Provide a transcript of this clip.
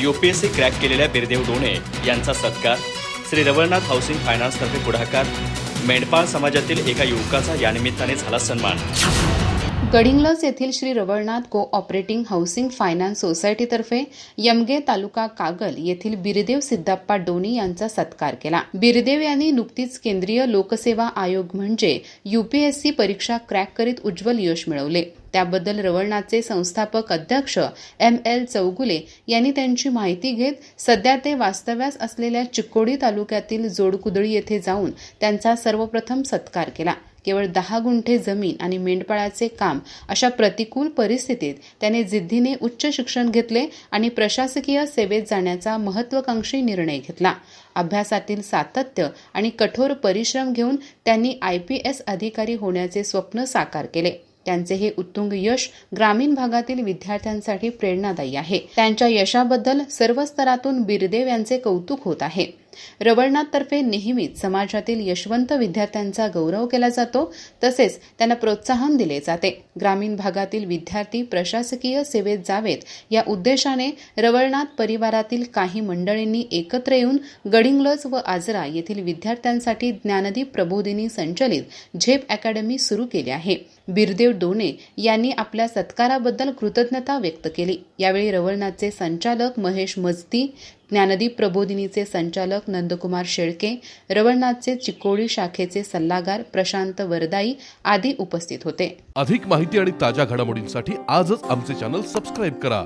UPSC crack केलेल्या बिरदेव डोणे यांचा सत्कार. श्री रवळनाथ हाऊसिंग फायनान्सतर्फे पुढाकार. मेंढपाळ समाजातील एका युवकाचा यानिमित्ताने झाला सन्मान. गडिंग्लज येथील Shri Rawalnath cooperating housing finance सोसायटीतर्फे Yamage taluka Kagal येथील बिरदेव सिद्धाप्पा डोनी यांचा सत्कार केला. बिरदेव यांनी नुकतीच केंद्रीय लोकसेवा आयोग म्हणजे यूपीएससी परीक्षा क्रॅक करीत उज्ज्वल यश मिळवले. त्याबद्दल रवळनाथचे संस्थापक अध्यक्ष एम एल चौगुले यांनी त्यांची माहिती घेत सध्या ते वास्तव्यास असलेल्या चिक्कोडी तालुक्यातील जोडकुदळी येथे जाऊन त्यांचा सर्वप्रथम सत्कार केला. केवळ दहा गुंठे जमीन आणि मेंढपाळाचे काम अशा प्रतिकूल परिस्थितीत त्याने जिद्दीने उच्च शिक्षण घेतले आणि प्रशासकीय सेवेत जाण्याचा महत्वाकांक्षी निर्णय घेतला. अभ्यासातील सातत्य आणि कठोर परिश्रम घेऊन त्यांनी आय पी एस अधिकारी होण्याचे स्वप्न साकार केले. त्यांचे हे उत्तुंग यश ग्रामीण भागातील विद्यार्थ्यांसाठी प्रेरणादायी आहे. त्यांच्या यशाबद्दल सर्व स्तरातून बिरदेव यांचे कौतुक होत आहे. रवळनाथतर्फे नेहमीच समाजातील यशवंत विद्यार्थ्यांचा गौरव केला जातो तसेच त्यांना प्रोत्साहन दिले जाते. ग्रामीण भागातील विद्यार्थी प्रशासकीय सेवेत जावेत या उद्देशाने रवळनाथ परिवारातील काही मंडळींनी एकत्र येऊन गडिंग्लज व आजरा येथील विद्यार्थ्यांसाठी ज्ञानदीप प्रबोधिनी संचलित झेप अकॅडमी सुरू केली आहे. बिरदेव डोणे यांनी आपल्या सत्काराबद्दल कृतज्ञता व्यक्त केली. यावेळी रवळनाथचे संचालक महेश मजती ज्ञानदीप प्रबोधिनीचे संचालक नंदकुमार शेळके रवळनाथचे चिकोडी शाखेचे सल्लागार प्रशांत वरदाई आदी उपस्थित होते. अधिक माहिती आणि ताज्या घडामोडींसाठी आजच आमचे चॅनल सबस्क्राईब करा.